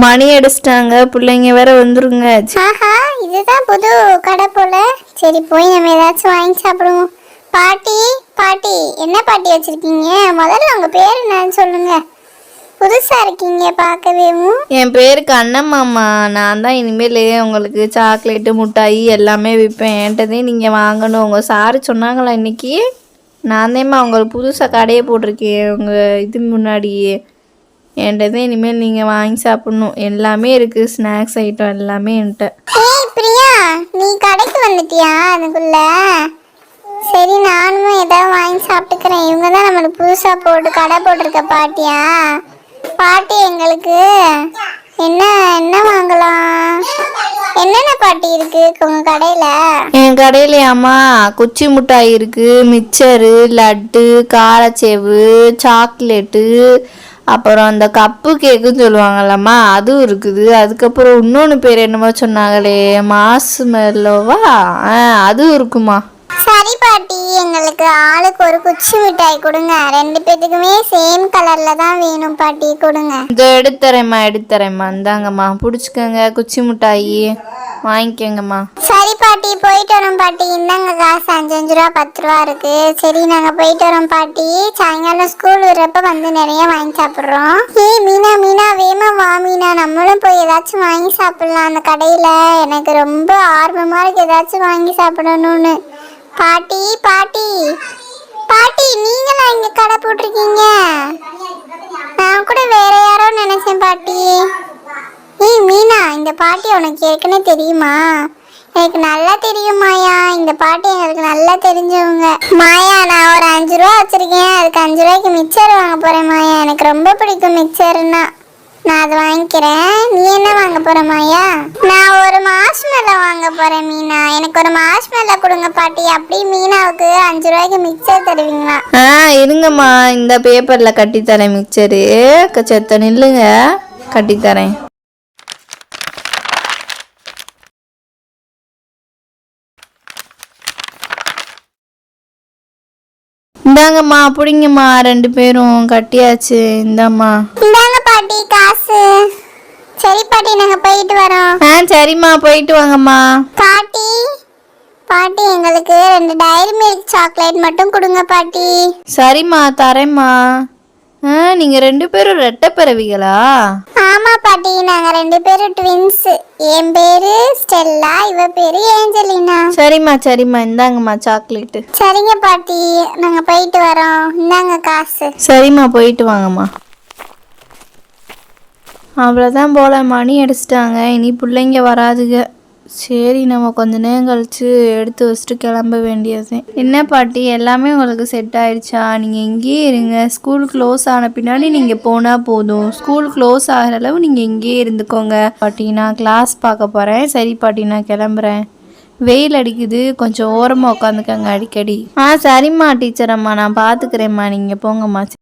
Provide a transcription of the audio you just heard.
மணி அடிச்சிட்டாங்க. பிள்ளைங்க வேற வந்துருங்க. ஆஹா இதுதான் புது கடை போல. சரி போய் நம்ம ஏதாச்சும் வாங்கி சாப்பிடுவோம். பாட்டி பாட்டி என்ன பாட்டி வச்சிருக்கீங்க? முதல்ல உங்க பேர் என்னன்னு சொல்லுங்க. புதுசா இருக்கீங்க பார்க்கவேவும் என் பேரு கண்ணம்மாம்மா நான் தான் இனிமேல் உங்களுக்கு சாக்லேட்டு மிட்டாய் எல்லாமே விற்பேன் என்கிட்டதே நீங்கள் வாங்கணும். உங்கள் சாரு சொன்னாங்களா இன்னைக்கு? நான் தான்மா உங்களுக்கு புதுசாக கடையை போட்டிருக்கேன். உங்கள் இது முன்னாடியே. என்கிட்டதே இனிமேல் நீங்கள் வாங்கி சாப்பிட்ணும். எல்லாமே இருக்குது ஸ்நாக்ஸ் ஐட்டம் எல்லாமே என்கிட்ட ஏய் பிரியா நீ கடைக்கு வந்துட்டியா? அதுக்குள்ள. சரி நானும் ஏதாவது வாங்கி சாப்பிட்டுக்கிறேன். இவங்க தான் நம்மளுக்கு புதுசா போட்டு கடை போட்டிருக்க பாட்டியா? பாட்டி எங்களுக்கு. என்ன என்ன வாங்கலாம்? என்னென்ன பாட்டி இருக்கு உங்க கடையில? என் கடையிலையாம்மா குச்சி மிட்டாய் இருக்குது மிச்சரு லட்டு காரச்சேவு சாக்லேட்டு அப்புறம் அந்த கப்பு கேக்குன்னு சொல்லுவாங்கல்லம்மா அதுவும் இருக்குது. அதுக்கப்புறம் இன்னொன்று பேர் என்னமோ சொன்னாங்களே மாசு மெல்லோவா அதுவும் இருக்குமா? சரி பாட்டி எங்களுக்கு ஆளுக்கு ஒரு குச்சி மிட்டாய் கொடுங்க. ரெண்டு பேத்துக்குமே சேம் கலர்ல தான் வேணும் பாட்டி கொடுங்க. இதோ எடுத்துறேம்மா எடுத்துறேம்மா. இந்தாங்கம்மா பிடிச்சிக்கோங்க குச்சி மிட்டாயி. வாங்கிக்கோங்கம்மா. பாட்டி போயிட்டு வரோம் பாட்டி. இந்தாங்க காசு அஞ்சஞ்சு ரூபா பத்து ரூபா இருக்கு. சரி நாங்க போயிட்டு வரோம் பாட்டி. சாயங்காலம் ஸ்கூல் விடுறப்ப வந்து நிறைய வாங்கி சாப்பிடுறோம். ஏய் மீனா மீனா வேமா வா மீனா. நம்மளும் போய் ஏதாச்சும் வாங்கி சாப்பிடலாம் அந்த கடையில. எனக்கு ரொம்ப ஆர்வமா இருக்கு ஏதாச்சும் வாங்கி சாப்பிடணும்னு. பாட்டி பாட்டி. பாட்டி நீங்களா இங்க கடை போட்டிருக்கீங்க? நான் கூட வேற யாரோ நினைச்சேன் பாட்டி. ஏய் மீனா இந்த பாட்டி உனக்கு ஏற்கனவே தெரியுமா? எனக்கு நல்லா தெரியும் மாயா. இந்த பாட்டி எங்களுக்கு நல்லா தெரிஞ்சவங்க. மாயா நான் ஒரு அஞ்சு ரூபா வச்சிருக்கேன். அதுக்கு அஞ்சு ரூபாய்க்கு மிக்சர் வாங்க போறேன் மாயா. எனக்கு ரொம்ப பிடிக்கும் மிக்சர்னா நான் அதை வாங்கிக்கிறேன். நீ என்ன வாங்க போற மாயா? நான் ஒரு மாஷ்மெல்லோ வாங்க போறேன் மீனா. எனக்கு ஒரு மாஷ்மெல்லோ கொடுங்க பாட்டி. அப்படி மீனாவுக்கு அஞ்சு ரூபாய்க்கு மிக்சர் தருவீங்களா? ஆ இருங்கம்மா. இந்த பேப்பரில் கட்டித்தரேன் மிக்சரு செத்த நில்லுங்க. கட்டித்தரேன். இந்தாங்கம்மா பிடிங்கம்மா. ரெண்டு பேரும் கட்டியாச்சு. இந்தாம்மா. இந்தாங்க பாட்டி காசு. சரி பாட்டி நாங்க போயிட்டு வரோம். ஆ சரிம்மா. போயிட்டு வாங்கம்மா. பாட்டி பாட்டி எங்களுக்கு ரெண்டு டைரி மில்க் சாக்லேட் மட்டும் கொடுங்க பாட்டி. சரிம்மா தரேம்மா. ஆ நீங்கள் ரெண்டு பேரும் ரெட்டை பிறவிகளா? ஆமா பாட்டி நாங்க ரெண்டு பேரும் ட்வின்ஸ் என் பேரு ஸ்டெல்லா இவ பேரு ஏஞ்சலினா. சரிம்மா சரிம்மா. இந்தாங்கம்மா சாக்லேட்டு சரிங்க பாட்டி. நாங்க போயிட்டு வரோம். இந்தாங்க காசு. சரிம்மா போயிட்டு வாங்கம்மா. அவ்வளோதான் போல மணி அடிச்சிட்டாங்க. இனி பிள்ளைங்க வராதுங்க சரி நம்ம கொஞ்ச நேரம் கழிச்சு எடுத்து வச்சுட்டு கிளம்ப வேண்டியது என்ன பாட்டி எல்லாமே உங்களுக்கு செட் ஆயிடுச்சா? நீங்கள் இங்கேயே இருங்க. ஸ்கூல் க்ளோஸ் ஆன பின்னாடி நீங்கள் போனால் போதும். ஸ்கூல் க்ளோஸ் ஆகிற அளவு நீங்கள் இங்கேயே இருந்துக்கோங்க. பாட்டி நான் கிளாஸ் பார்க்க போகிறேன் சரி பாட்டி நான் கிளம்புறேன். வெயில் அடிக்குது. கொஞ்சம் ஓரமாக உட்காந்துக்கங்க அடிக்கடி. ஆ சரிம்மா டீச்சர் அம்மா. நான் பார்த்துக்கிறேம்மா நீங்கள் போங்கம்மா.